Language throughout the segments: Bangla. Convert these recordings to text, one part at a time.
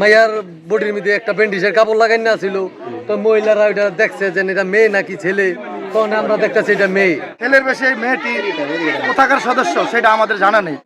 মাইয়ার বডির মধ্যে একটা ব্যান্ডিসের কাপড় লাগাই না ছিল। তো মহিলারা ওইটা দেখছে যে এটা মেয়ে নাকি ছেলে। তখন আমরা দেখতেছি এটা মেয়ে। ছেলের বেশি এই মেয়েটি কোথাকার সদস্য সেটা আমাদের জানা নেই।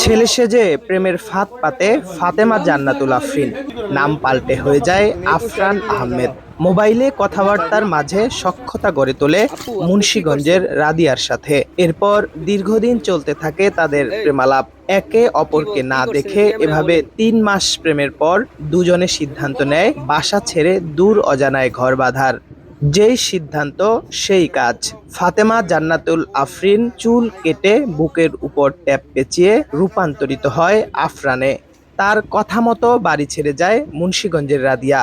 ছেলে সেজে প্রেমের ফাঁদ পাতে ফাতেমা জান্নাতুল আফরিন। নাম পাল্টে হয়ে যায় আফরান আহমেদ। মোবাইলে কথাবার্তার মাঝে সখ্যতা গড়ে তোলে মুন্সীগঞ্জের রাদিয়ার সাথে। এরপর দীর্ঘদিন চলতে থাকে তাদের প্রেমালাপ। একে অপরকে না দেখে এভাবে তিন মাস প্রেমের পর দুজনে সিদ্ধান্ত নেয় বাসা ছেড়ে দূর অজানায় ঘর বাঁধার। যেই সিদ্ধান্ত, সেই কাজ। ফাতেমা জান্নাতুল আফরিন চুল কেটে বুকের উপর ট্যাপ পেঁচিয়ে রূপান্তরিত হয় আফরানে। তার কথা মতো বাড়ি ছেড়ে যায় মুন্সীগঞ্জের রাদিয়া।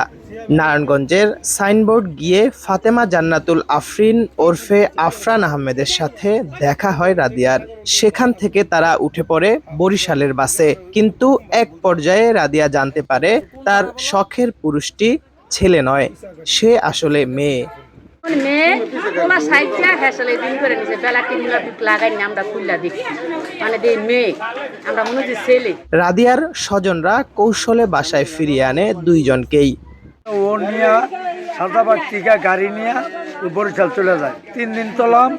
নারায়ণগঞ্জের সাইনবোর্ড গিয়ে ফাতেমা জান্নাতুল আফরিন ওরফে আফরান আহমেদের সাথে দেখা হয় রাদিয়ার। সেখান থেকে তারা উঠে পড়ে বরিশালের বাসে। কিন্তু এক পর্যায়ে রাদিয়া জানতে পারে তার শখের পুরুষটি ছেলে নয় সে আসলে মেয়ে। মেয়ে? ওলা সাইডটা হেসলে দিন করে নিছে। বেলা তিন টুক লাগাই না আমরা খুললা দেখি। মানে দিয়ে মেয়ে আমরা মনে হচ্ছে ছেলে। রাদিয়ার স্বজনরা কৌশলে বাসায় ফিরিয়ে আনে দুইজনকেই। ও নিয়ে সাদাবাদ টিকা গাড়ি নিয়ে বরিশাল চলে যায়। তিন দিন চলাম,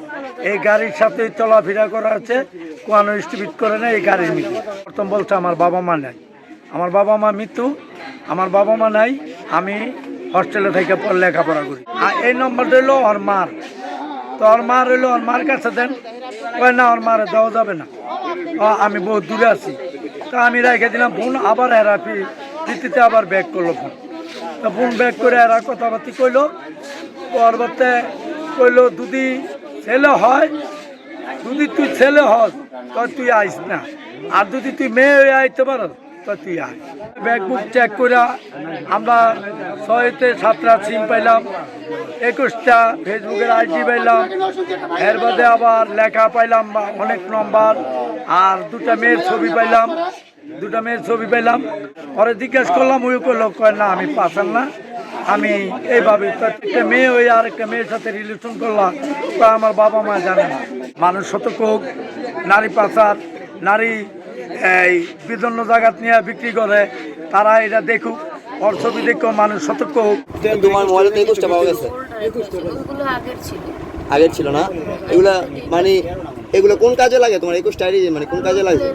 এই গাড়ির সাথে চলাফেরা করা আছে, কোনো স্টিপিট করে না এই গাড়ির মৃত্যু প্রথম বলছে, আমার বাবা মা নাই। আমার বাবা মা মৃত্যু, আমার বাবা মা নাই, আমি হস্টেলে থেকে পড়, লেখাপড়া করি। আর এই নম্বর হলো ওর মার। তো ওর মা হইল ওর মার কাছে দেন। কয়, না, ওর মারে দেওয়া যাবে না। আমি বহুত দূরে আছি। তা আমি রেখে দিলাম ফোন আবার এরা রীতিতে আবার ব্যাক করল ফোন ফোন ব্যাক করে এরা কথাবার্তি কইলো। পরবর্তে কইলো যদি ছেলে হয়। যদি তুই ছেলে হস তো তুই আইস না। আর যদি তুই মেয়ে হয়ে আইতে পারো তো তুই আয়। ব্যাগ বুক চেক করে আমরা ছয়তে সাতটা সিম পাইলাম, একুশটা ফেসবুকের আইডি পাইলাম। এর বাদে আবার লেখা পাইলাম অনেক নম্বর আর দুটা মেয়ের ছবি পাইলাম। দুটা মেয়ের ছবি পেলাম। পরে জিজ্ঞেস করলাম ওই করল কয় না আমি পাশান না। আমি এইভাবে একটা মেয়ে হয়ে আর একটা মেয়ের সাথে রিলেশন করলাম। তা আমার বাবা মা জানে না। মানুষ সতর্ক হোক নারী পাচার নারী এই বিভিন্ন জায়গা নিয়ে বিক্রি করে তারা এটা দেখুক ওর ছবি দেখো মানুষ সতর্ক হোক। তোমার মোবাইলে তো একুশটা পাওয়া গেছে। আগের ছিল। না? এগুলা মানে এগুলো কোন কাজে লাগে? তোমার একুশটা মানে কোন কাজে লাগে?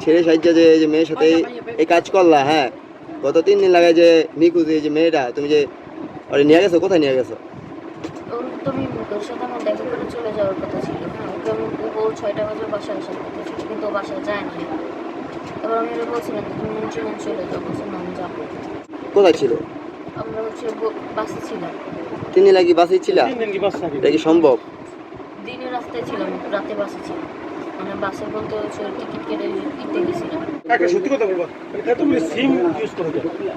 ছেলে সাহায্যে যে এই যে মেয়ের সাথে এই- কাজ করলা হ্যাঁ? গত তিন দিন লাগে যে নিখুঁজ এই যে মেয়েটা তুমি যে আরে নিয়ে গেছো? কোথায় নিয়ে গেছো? ওর তুমি ওর সাথে আমার দেখা করে চলে যাওয়ার কথা ছিল হ্যাঁ? ওকে আমি ও ছয়টা বাজে বাসায় আসার কথা ছিল কিন্তু ও বাসায় যায় না। এবার আমি ওকে বলছিলাম যে তুমি মন্ত্রীগঞ্জ চলে যাও। বলছে না আমি যাব। কোথায় ছিল? আমরা হচ্ছে বাসে ছিলাম। তিন দিন লাগে বাসে ছিলা এটা কি সম্ভব? দিনের রাস্তায় ছিলাম রাতে বাসে ছিলাম। বাসে বলতে হচ্ছে টিকিট কেটে কিনতে গেছিলাম।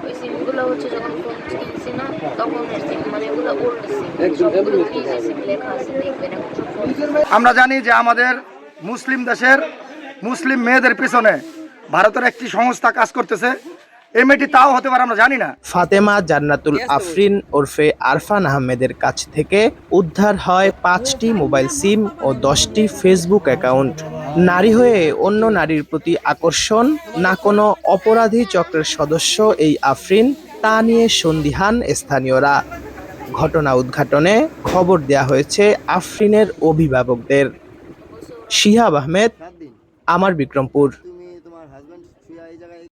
ওই সিমগুলো হচ্ছে যখন ফোন কিনছি না তখন সিম মানে ওগুলো ওল্ড সিম সবগুলো ফ্রিজে সিম লেখা আছে দেখবেন এখন সব আমরা জানি যে আমাদের মুসলিম দেশের মুসলিম মেয়েদের পিছনে ভারতের একটি সংস্থা কাজ করতেছে। এই মেয়েটি তাও হতে পারে আমরা জানি না। ফাতেমা জান্নাতুল আফরিন ওরফে আরফান আহমেদের কাছ থেকে উদ্ধার হয় পাঁচটি মোবাইল সিম ও দশটি ফেসবুক অ্যাকাউন্ট। নারী হয়ে অন্য নারীর প্রতি আকর্ষণ না কোনো অপরাধী চক্রের সদস্য এই আফরিন তা নিয়ে সন্দিহান স্থানীয়রা। ঘটনা উদ্ঘাটনে খবর দেয়া হয়েছে আফরিনের অভিভাবকদের। শিহাব আহমেদ আমার বিক্রমপুর।